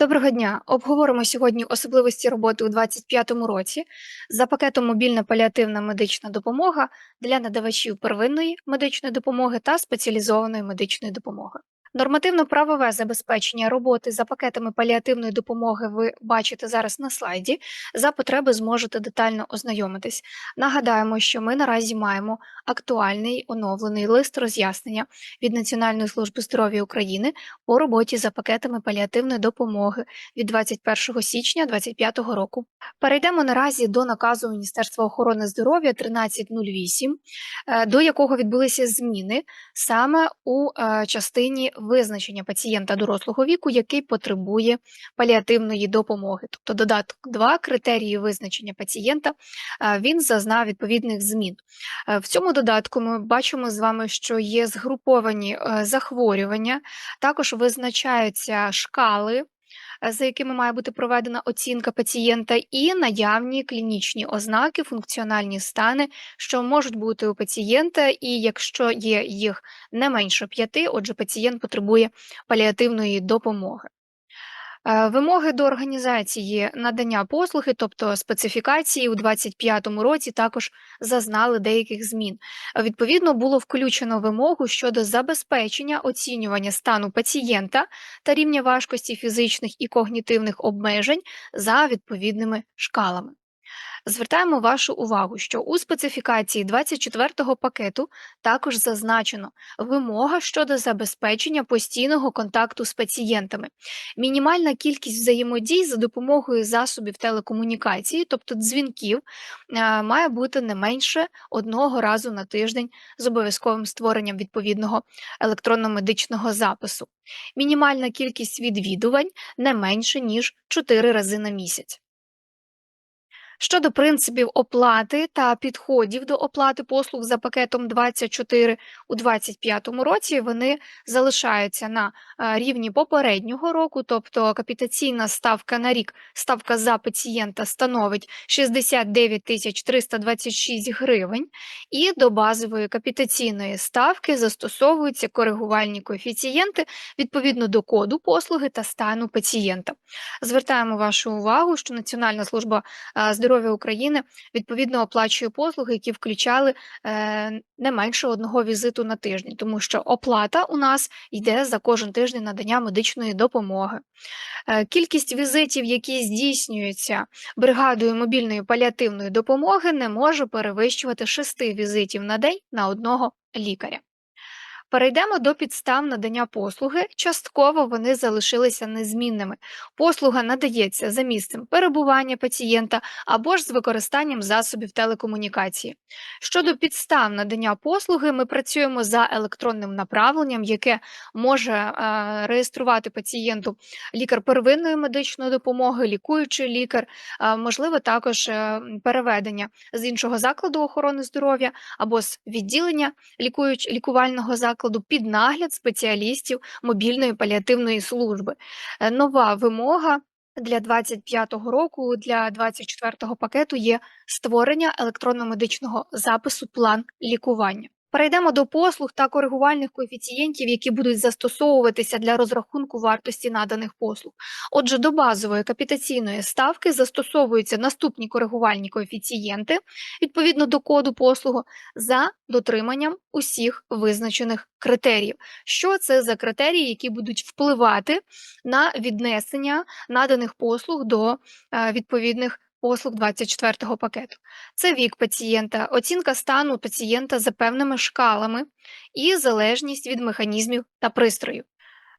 Доброго дня! Обговоримо сьогодні особливості роботи у 2025 році за пакетом мобільна паліативна медична допомога для надавачів первинної медичної допомоги та спеціалізованої медичної допомоги. Нормативно-правове забезпечення роботи за пакетами паліативної допомоги ви бачите зараз на слайді. За потреби зможете детально ознайомитись. Нагадаємо, що ми наразі маємо актуальний оновлений лист роз'яснення від Національної служби здоров'я України по роботі за пакетами паліативної допомоги від 21 січня 2025 року. Перейдемо наразі до наказу Міністерства охорони здоров'я 1308, е, до якого відбулися зміни саме у е, частині визначення пацієнта дорослого віку, який потребує паліативної допомоги. Тобто додаток 2 критерії визначення пацієнта він зазнав відповідних змін. Е, В цьому додатку ми бачимо з вами, що є згруповані е, захворювання, також визначаються шкали. Е, За якими має бути проведена оцінка пацієнта, і наявні клінічні ознаки, функціональні стани, що можуть бути у пацієнта, і якщо є їх не менше п'яти, отже, пацієнт потребує паліативної допомоги. Е, Вимоги до організації надання послуги, тобто специфікації у 2025 році, також зазнали деяких змін. Відповідно, було включено вимогу щодо забезпечення оцінювання стану пацієнта та рівня важкості фізичних і когнітивних обмежень за відповідними шкалами. Звертаємо вашу увагу, що у специфікації 24-го пакету також зазначено вимога щодо забезпечення постійного контакту з пацієнтами. Мінімальна кількість взаємодій за допомогою засобів телекомунікації, тобто дзвінків, е, має бути не менше одного разу на тиждень з обов'язковим створенням відповідного електронно-медичного запису. Мінімальна кількість відвідувань не менше ніж 4 рази на місяць. Щодо принципів оплати та підходів до оплати послуг за пакетом 24 у 2025 році, вони залишаються на е, рівні попереднього року, тобто капітаційна ставка на рік, ставка за пацієнта становить 69 тисяч 326 гривень, і до базової капітаційної ставки застосовуються коригувальні коефіцієнти відповідно до коду послуги та стану пацієнта. Звертаємо вашу увагу, що Національна служба е, здоров'я України відповідно оплачує послуги, які включали е, не менше одного візиту на тиждень, тому що оплата у нас йде за кожен тиждень надання медичної допомоги. Е, Кількість візитів, які здійснюються бригадою мобільної паліативної допомоги, не може перевищувати 6 візитів на день на одного лікаря. Перейдемо до підстав надання послуги. Частково вони залишилися незмінними. Послуга надається за місцем перебування пацієнта або ж з використанням засобів телекомунікації. Щодо підстав надання послуги, ми працюємо за електронним направленням, яке може е, реєструвати пацієнту лікар первинної медичної допомоги, лікуючий лікар, е, можливо, також е, переведення з іншого закладу охорони здоров'я або з відділення лікувального закладу під нагляд спеціалістів мобільної паліативної служби. Е, Нова вимога. Для 25-го року для 24-го пакету є створення електронно-медичного запису план лікування. Перейдемо до послуг та коригувальних коефіцієнтів, які будуть застосовуватися для розрахунку вартості наданих послуг. Отже, до базової капітаційної ставки застосовуються наступні коригувальні коефіцієнти відповідно до коду послуги за дотриманням усіх визначених критеріїв. Що це за критерії, які будуть впливати на віднесення наданих послуг до е, відповідних послуг 24-го пакету? Це вік пацієнта, оцінка стану пацієнта за певними шкалами і залежність від механізмів та пристроїв.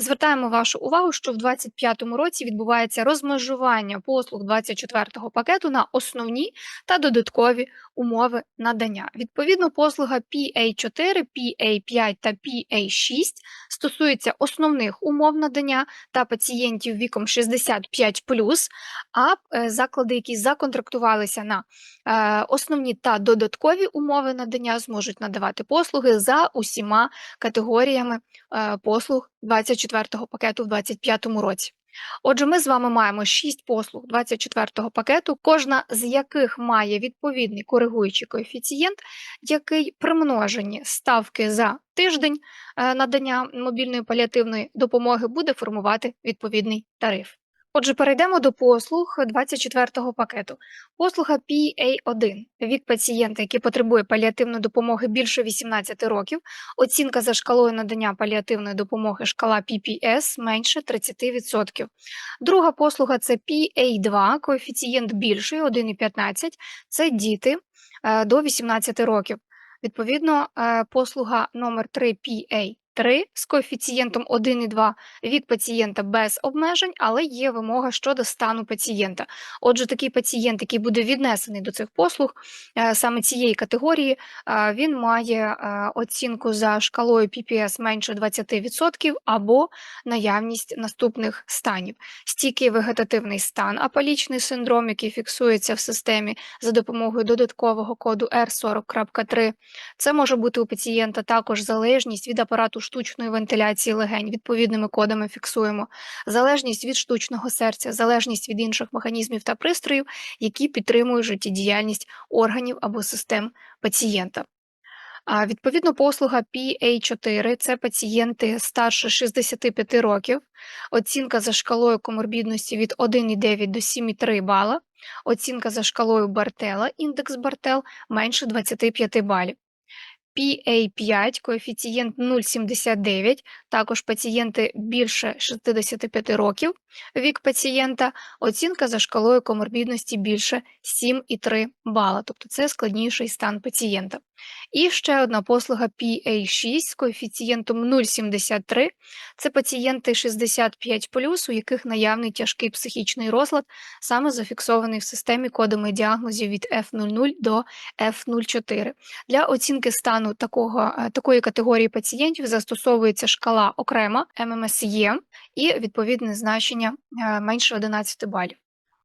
Звертаємо вашу увагу, що в 2025 році відбувається розмежування послуг 24-го пакету на основні та додаткові умови надання. Відповідно, послуга PA4, PA5 та PA6 стосується основних умов надання та пацієнтів віком 65 а е, заклади, які законтрактувалися на е, основні та додаткові умови надання, зможуть надавати послуги за усіма категоріями е, послуг 24-го пакету в 2025 році. Отже, ми з вами маємо 6 послуг 24-го пакету, кожна з яких має відповідний коригуючий коефіцієнт, який примножені ставки за тиждень е, надання мобільної паліативної допомоги буде формувати відповідний тариф. Отже, перейдемо до послуг 24-го пакету. Послуга PA1. Вік пацієнта, який потребує паліативної допомоги більше 18 років. Оцінка за шкалою надання паліативної допомоги шкала PPS менше 30%. Друга послуга це PA2, коефіцієнт більший 1,15. Це діти е, до 18 років. Відповідно, е, послуга номер 3 PA 3 з коефіцієнтом 1,2 вік пацієнта без обмежень, але є вимога щодо стану пацієнта. Отже, такий пацієнт, який буде віднесений до цих послуг, е, саме цієї категорії, е, він має е, оцінку за шкалою PPS менше 20% або наявність наступних станів: стійкий вегетативний стан, апалічний синдром, який фіксується в системі за допомогою додаткового коду R40.3. Це може бути у пацієнта також залежність від апарату штучної вентиляції легень, відповідними кодами фіксуємо, залежність від штучного серця, залежність від інших механізмів та пристроїв, які підтримують життєдіяльність органів або систем пацієнта. А, Відповідно, послуга PA4 це пацієнти старше 65 років, оцінка за шкалою коморбідності від 1,9 до 7,3 бала, оцінка за шкалою Бартела, індекс Бартел менше 25 балів. PA5, коефіцієнт 0,79, також пацієнти більше 65 років, вік пацієнта, оцінка за шкалою коморбідності більше 7,3 бала, тобто це складніший стан пацієнта. І ще одна послуга PA6 з коефіцієнтом 0,73 це пацієнти 65, у яких наявний тяжкий психічний розлад, саме зафіксований в системі кодами діагнозів від F00 до F04. Для оцінки стану такого, е, такої категорії пацієнтів застосовується шкала окрема ММСЄ і відповідне значення е, менше 11 балів.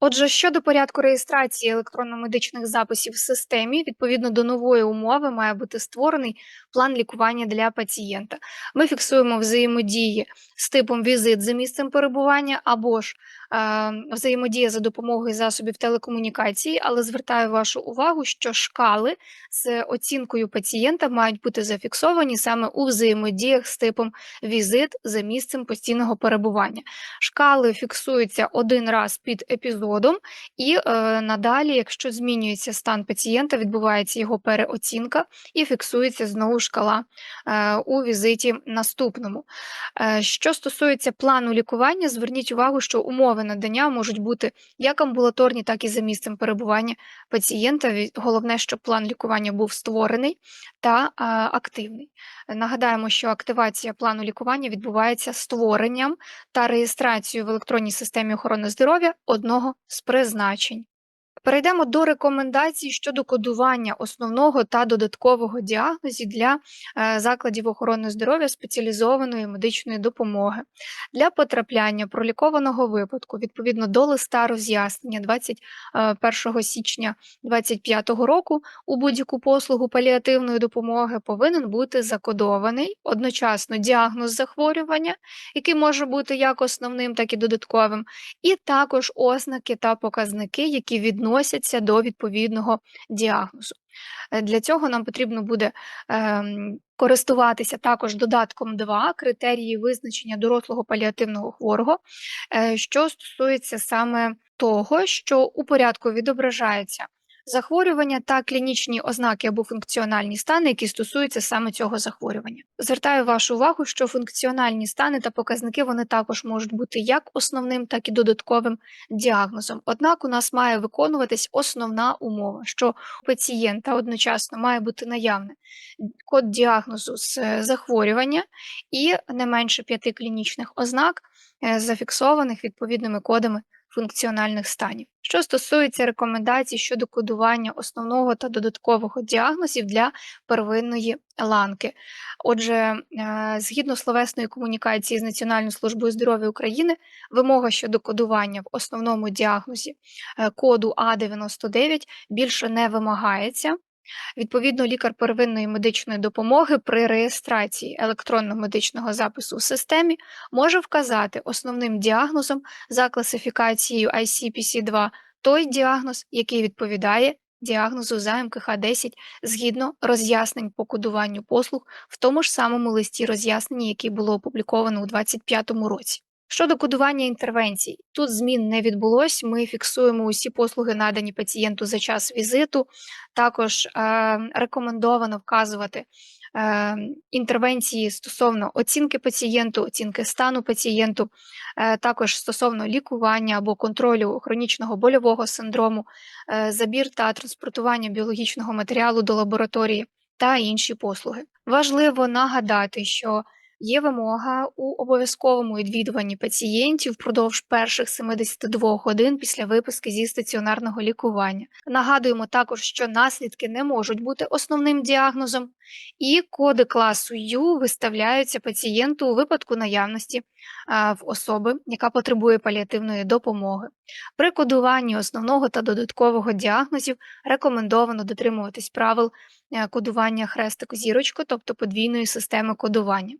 Отже, щодо порядку реєстрації електронно-медичних записів в системі, відповідно до нової умови, має бути створений план лікування для пацієнта. Ми фіксуємо взаємодії з типом візит за місцем перебування або ж е, взаємодія за допомогою засобів телекомунікації, але звертаю вашу увагу, що шкали з оцінкою пацієнта мають бути зафіксовані саме у взаємодіях з типом візит за місцем постійного перебування. Шкали фіксуються один раз під епізодом, і е, надалі, якщо змінюється стан пацієнта, відбувається його переоцінка і фіксується знову шкала е, у візиті наступному. Е, що стосується плану лікування, зверніть увагу, що умови надання можуть бути як амбулаторні, так і за місцем перебування пацієнта. Головне, щоб план лікування був створений та активний. Нагадаємо, що активація плану лікування відбувається створенням та реєстрацією в електронній системі охорони здоров'я одного з призначень. Перейдемо до рекомендацій щодо кодування основного та додаткового діагнозів для е, закладів охорони здоров'я спеціалізованої медичної допомоги. Для потрапляння пролікованого випадку відповідно до листа роз'яснення 21 е, січня 2025 року у будь-яку послугу паліативної допомоги повинен бути закодований одночасно діагноз захворювання, який може бути як основним, так і додатковим, і також ознаки та показники, які відносяться відносяться до відповідного діагнозу. Е, для цього нам потрібно буде е, користуватися також додатком 2 критерії визначення дорослого паліативного хворого, е, що стосується саме того, що у порядку відображається захворювання та клінічні ознаки або функціональні стани, які стосуються саме цього захворювання. Звертаю вашу увагу, що функціональні стани та показники вони також можуть бути як основним, так і додатковим діагнозом. Однак у нас має виконуватись основна умова, що у пацієнта одночасно має бути наявне код діагнозу з е, захворювання і не менше п'яти клінічних ознак, е, зафіксованих відповідними кодами функціональних станів. Що стосується рекомендацій щодо кодування основного та додаткового діагнозів для первинної ланки. Отже, е, згідно словесної комунікації з Національною службою здоров'я України, вимога щодо кодування в основному діагнозі е, коду А99 більше не вимагається. Відповідно, лікар первинної медичної допомоги при реєстрації електронного медичного запису в системі може вказати основним діагнозом за класифікацією ICPC-2 той діагноз, який відповідає діагнозу за МКХ-10 згідно роз'яснень по кодуванню послуг в тому ж самому листі роз'яснення, який було опубліковано у 2025 році. Щодо кодування інтервенцій, тут змін не відбулось. Ми фіксуємо усі послуги, надані пацієнту за час візиту. Також е, рекомендовано вказувати е, інтервенції стосовно оцінки пацієнту, оцінки стану пацієнту, е, також стосовно лікування або контролю хронічного больового синдрому, е, забір та транспортування біологічного матеріалу до лабораторії та інші послуги. Важливо нагадати, що Є вимога у обов'язковому відвідуванні пацієнтів впродовж перших 72 годин після виписки зі стаціонарного лікування. Нагадуємо також, що наслідки не можуть бути основним діагнозом, і коди класу Ю виставляються пацієнту у випадку наявності в особи, яка потребує паліативної допомоги. При кодуванні основного та додаткового діагнозів рекомендовано дотримуватись правил е, кодування хрестику зірочку, тобто подвійної системи кодування.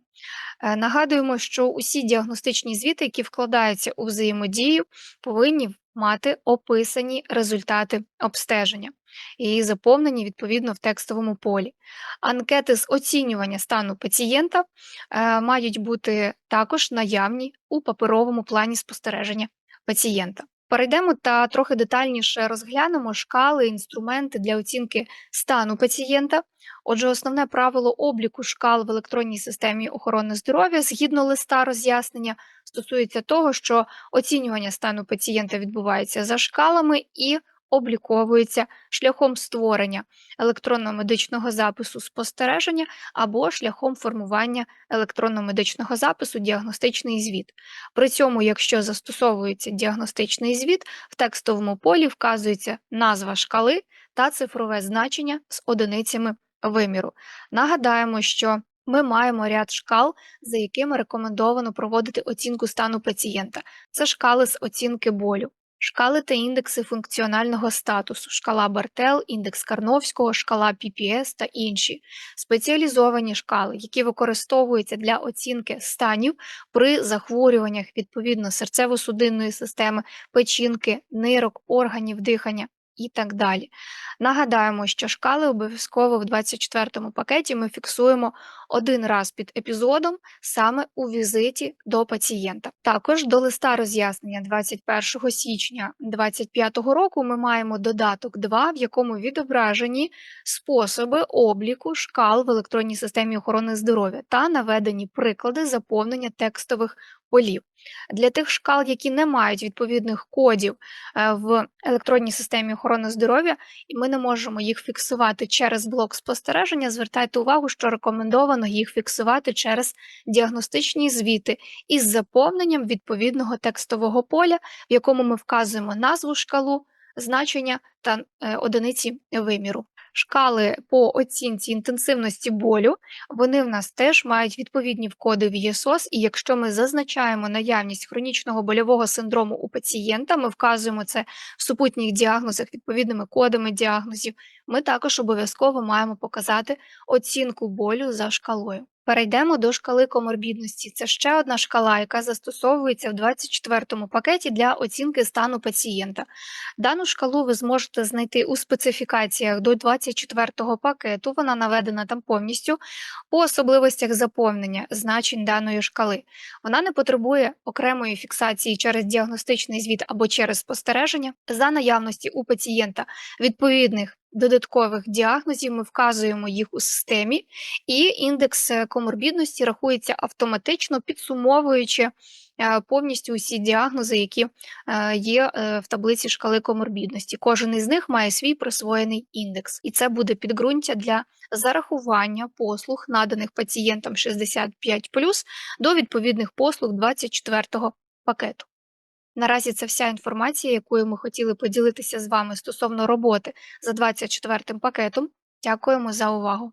Е, нагадуємо, що усі діагностичні звіти, які вкладаються у взаємодію, повинні мати описані результати обстеження і заповнені відповідно в текстовому полі. Анкети з оцінювання стану пацієнта е, мають бути також наявні у паперовому плані спостереження пацієнта. Перейдемо та трохи детальніше розглянемо шкали, інструменти для оцінки стану пацієнта. Отже, основне правило обліку шкал в електронній системі охорони здоров'я згідно листа роз'яснення стосується того, що оцінювання стану пацієнта відбувається за шкалами і обліковується шляхом створення електронно-медичного запису спостереження або шляхом формування електронно-медичного запису діагностичний звіт. При цьому, якщо застосовується діагностичний звіт, в текстовому полі вказується назва шкали та цифрове значення з одиницями виміру. Нагадаємо, що ми маємо ряд шкал, за якими рекомендовано проводити оцінку стану пацієнта. Це шкали з оцінки болю. Шкали та індекси функціонального статусу, шкала Бартел, індекс Карновського, шкала PPS та інші. Спеціалізовані шкали, які використовуються для оцінки станів при захворюваннях відповідно серцево-судинної системи, печінки, нирок, органів дихання і так далі. Нагадаємо, що шкали обов'язково в 24 му пакеті ми фіксуємо один раз під епізодом саме у візиті до пацієнта. Також до листа роз'яснення 21 січня 2025 року ми маємо додаток 2, в якому відображені способи обліку шкал в електронній системі охорони здоров'я та наведені приклади заповнення текстових полів. Для тих шкал, які не мають відповідних кодів е, в електронній системі охорони здоров'я, і ми не можемо їх фіксувати через блок спостереження. Звертайте увагу, що рекомендовано їх фіксувати через діагностичні звіти із заповненням відповідного текстового поля, в якому ми вказуємо назву шкалу, значення та е, одиниці виміру шкали по оцінці інтенсивності болю, вони в нас теж мають відповідні вкоди в ЄСОС, і якщо ми зазначаємо наявність хронічного больового синдрому у пацієнта, ми вказуємо це в супутніх діагнозах відповідними кодами діагнозів, ми також обов'язково маємо показати оцінку болю за шкалою. Перейдемо до шкали коморбідності. Це ще одна шкала, яка застосовується в 24-му пакеті для оцінки стану пацієнта. Дану шкалу ви зможете знайти у специфікаціях до 24-го пакету, вона наведена там повністю по особливостях заповнення значень даної шкали. Вона не потребує окремої фіксації через діагностичний звіт або через спостереження за наявності у пацієнта відповідних додаткових діагнозів, ми вказуємо їх у системі, і індекс е, коморбідності рахується автоматично, підсумовуючи е, повністю усі діагнози, які е, є в таблиці шкали коморбідності. Кожен із них має свій присвоєний індекс, і це буде підґрунтя для зарахування послуг, наданих пацієнтам 65 до відповідних послуг 24 пакету. Наразі це вся інформація, якою ми хотіли поділитися з вами стосовно роботи за 24 пакетом. Дякуємо за увагу!